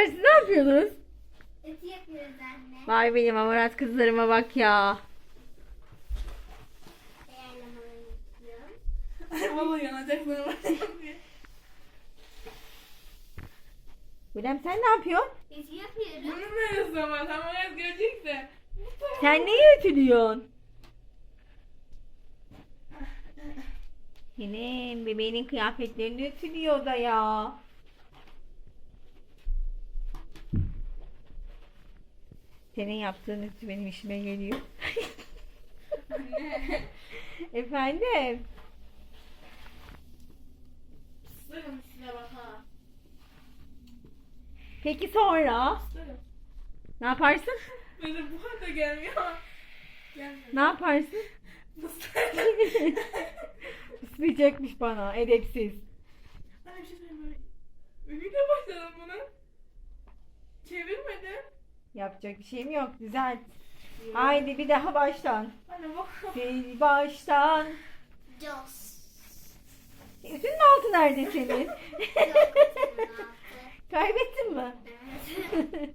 Çocuklar siz ne yapıyorsunuz? Ütü yapıyoruz anne. Vay benim amarat kızlarıma bak ya. Vallahi yanacaklarım. Bilem sen ne yapıyorsun? Ütü yapıyorum. Bunu böyle zaman ama yaz görecekse. Sen neyi ütülüyorsun? Senin bebeğinin kıyafetlerini ütülüyor da ya. Senin yaptığın ütü benim işime geliyor. Anne. Efendim? Sırım size bak ha. Peki sonra? Sırım. Ne yaparsın? Böyle bu arada gelmiyor. Gelmiyor. Ne yaparsın? Islayacakmış bana edepsiz. Anne bir şey söyleyeyim mi? Ünlüyle başladım bunu. Çevirmedim. Yapacak bir şeyim yok. Düzelt. Haydi bir daha baştan. Sil baştan. Jos. Ütünün altı nerede senin? Kaybettin mi? Evet.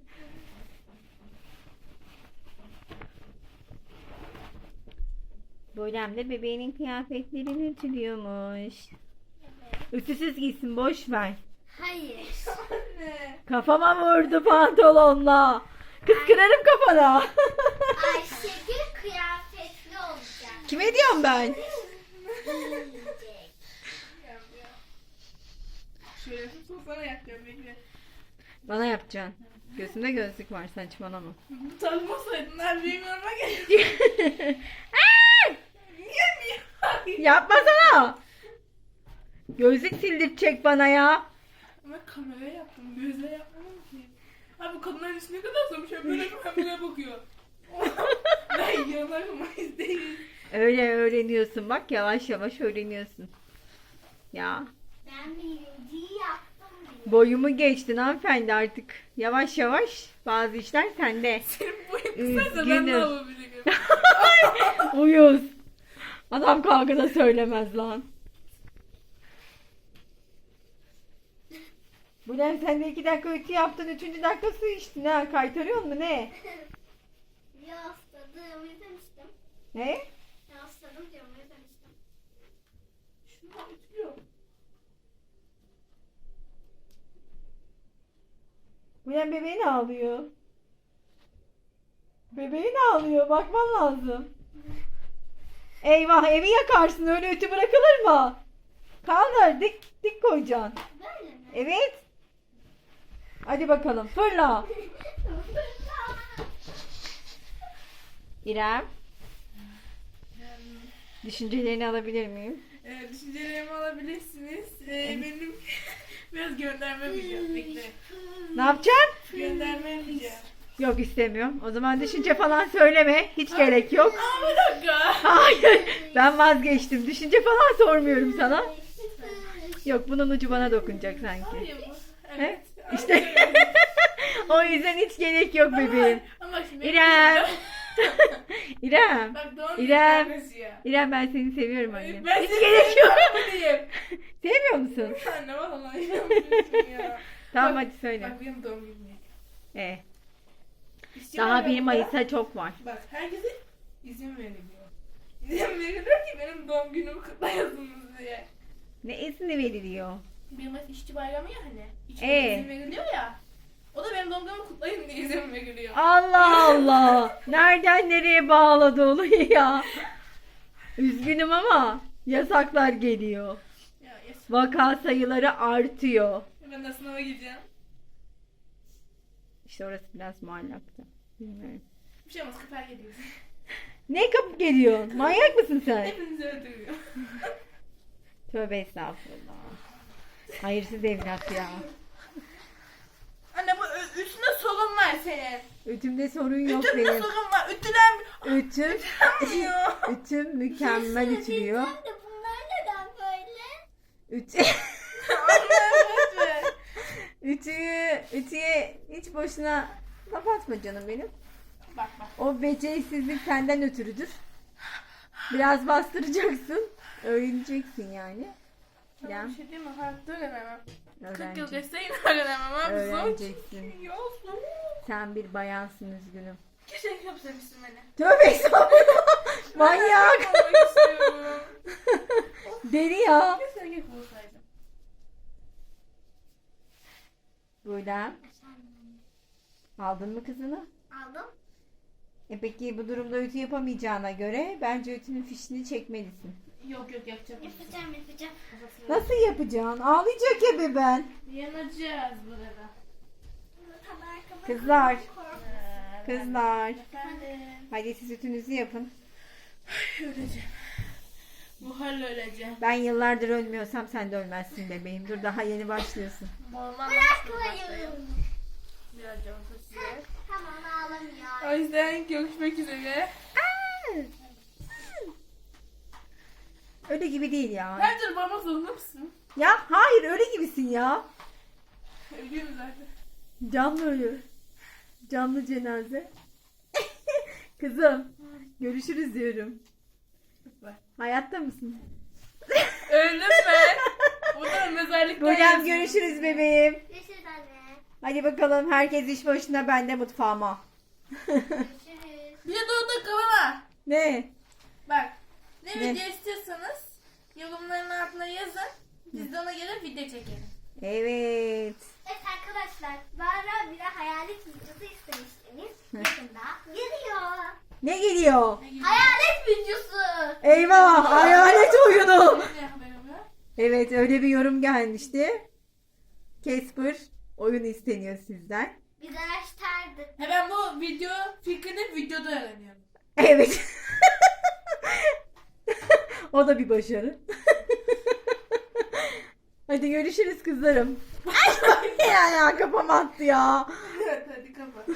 Bolem de bebeğinin kıyafetlerini ütülüyormuş. Ütüsüz giysin boş ver. Hayır. Anne. Kafama vurdu pantolonla. Kız kırarım kafana. Ayşegül kıyafetli olacak. Kime diyorum ben? Giyecek. Şöyle tut sana yapacağım bekle. Bana yapacaksın. Gözümde gözlük var saçmalama. Bu tanımasaydın her benim yanıma geliyor. Yapmasana. Gözlük sildirtecek bana ya. Ama kameraya yaptım. Gözle yapmadım ki. Abi kadınların üstüne kadar sormuş. Hep böyle kameraya bakıyor. ben yanaşmayız değil. Öyle öğreniyorsun bak yavaş yavaş öğreniyorsun. Ya Ben birinciyi yaptım bile. boyumu geçtin hanımefendi artık. Yavaş yavaş bazı işler sende. Senin boyun kısaysa ben de Üzgünüm. yapabilirim. Uyuz. Adam kavgada söylemez lan. Bülent sen de iki dakika ütü yaptın. Üçüncü dakika su içtin ha. Kaytarıyor mu ne? Yasladım, izlemiştim. Ne? Yasladım diyorum, izlemiştim. Şunu ütülüyor. Bülent bebeğin ağlıyor. Bebeğin ağlıyor. Bakman lazım. Eyvah evi yakarsın. Öyle ütü bırakılır mı? Kaldır. Dik, dik koyacaksın. Böyle mi? Evet. Hadi bakalım. Fırla. İrem. Düşüncelerini alabilir miyim? Ee, düşüncelerimi alabilirsiniz. Ee, benim biraz gönderme yapacağım. Bekle. Ne yapacaksın? Gönderme yapacağım. Yok istemiyorum. O zaman düşünce falan söyleme. Hiç gerek yok. Aa bir dakika. Hayır. Ben vazgeçtim. Düşünce falan sormuyorum sana. Yok bunun ucu bana dokunacak sanki. Hayır bu. He? İşte. o yüzden hiç gerek yok bebeğim. Ama şimdi İrem. İrem. Bak doğum İrem. ya. İrem ben seni seviyorum anne. Ben Hiç seni gerek yok. seviyorum. Sevmiyor musun? Anne vallahi inanmıyorsun ya. Tamam Bak- hadi söyle. Bak benim doğum günüm. Ee, daha ya 1 burada. Mayıs'a çok var. Bak herkese izin veriliyor. İzin veriliyor ki benim doğum günümü kutlayasınız diye. Ne izni veriliyor? 1 Mayıs işçi bayramı ya hani. İçinde Ee? izin veriliyor ya. O da benim doğum günümü kutlayın diye izin veriliyor. Allah Allah. Nereden nereye bağladı olayı ya? Üzgünüm ama yasaklar geliyor. Ya yes. Vaka sayıları artıyor. Ben de sınava gideceğim. İşte orası biraz muallakta. Bilmiyorum. Bir şey olmaz kıper geliyorsun. Ne kapıp geliyorsun? Manyak mısın sen? Hepinizi öldürüyor. Tövbe estağfurullah. Hayırsız evlat ya. Anne bu üstünde sorun var senin. Ütümde sorun yok Ütümde benim. sorun var. Ütülen Ütüm, ya. ütüm mükemmel ütülüyor. De bunlar neden böyle? Ütü, Anne lütfen. ütüyü, ütüye hiç boşuna laf atma canım benim. Bak bak. O beceriksizlik senden ötürüdür. Biraz bastıracaksın. Öğreneceksin yani. Ya. bir şey diyeyim mi? Ha, dur hemen. 40 yıl Öğrenci. geçse yine öğrenemem abi. Zor Öğreneceksin. çünkü ya zor. Sen bir bayansın üzgünüm. Keşke yapsamışsın beni. Tövbe estağfurullah. Manyak. Ben olmak istiyorum. Deli ya. Keşke erkek. Aldın mı kızını? Aldım. E peki bu durumda ütü yapamayacağına göre bence ütünün fişini çekmelisin. Yok yok yapacağım. Yapacağım yapacağım. Nasıl yapacaksın? Ağlayacak ya bebeğin. Yanacağız burada. Kızlar. Ee, Kızlar. Efendim. Hadi siz ütünüzü yapın. Öleceğim. Bu hal öleceğim. Ben yıllardır ölmüyorsam sen de ölmezsin bebeğim. Dur daha yeni başlıyorsun. Olmaz. Koyun. Biraz can taşıyor. Tamam ağlamıyor. O yüzden görüşmek üzere. Öyle gibi değil ya. Her türlü parmak zorunda mısın? Ya hayır öyle gibisin ya. Ölüyorum zaten. Canlı ölü. Canlı cenaze. Kızım görüşürüz diyorum. Bye. Hayatta mısın? Öldüm ben. Burada mezarlıkta yazıyor. görüşürüz bebeğim. Görüşürüz anne. Hadi bakalım herkes iş başına ben de mutfağıma. Görüşürüz. Bir de doğru kafama. ne? Ne, Ne? video istiyorsanız yorumların altına yazın. Biz de ona göre video çekelim. Evet. Evet arkadaşlar. Bara bir hayalet videosu istemiştiniz. Yakında geliyor. Ne geliyor? Hayalet videosu. Eyvah hayalet oyunu. Ne? Evet öyle bir yorum gelmişti. Casper oyun isteniyor sizden. Biz araştırdık. He ben bu video fikrini videoda öğreniyorum. Evet. O da bir başarı. Hadi görüşürüz kızlarım. Ay ya, ya kafam attı ya. Hadi kapat.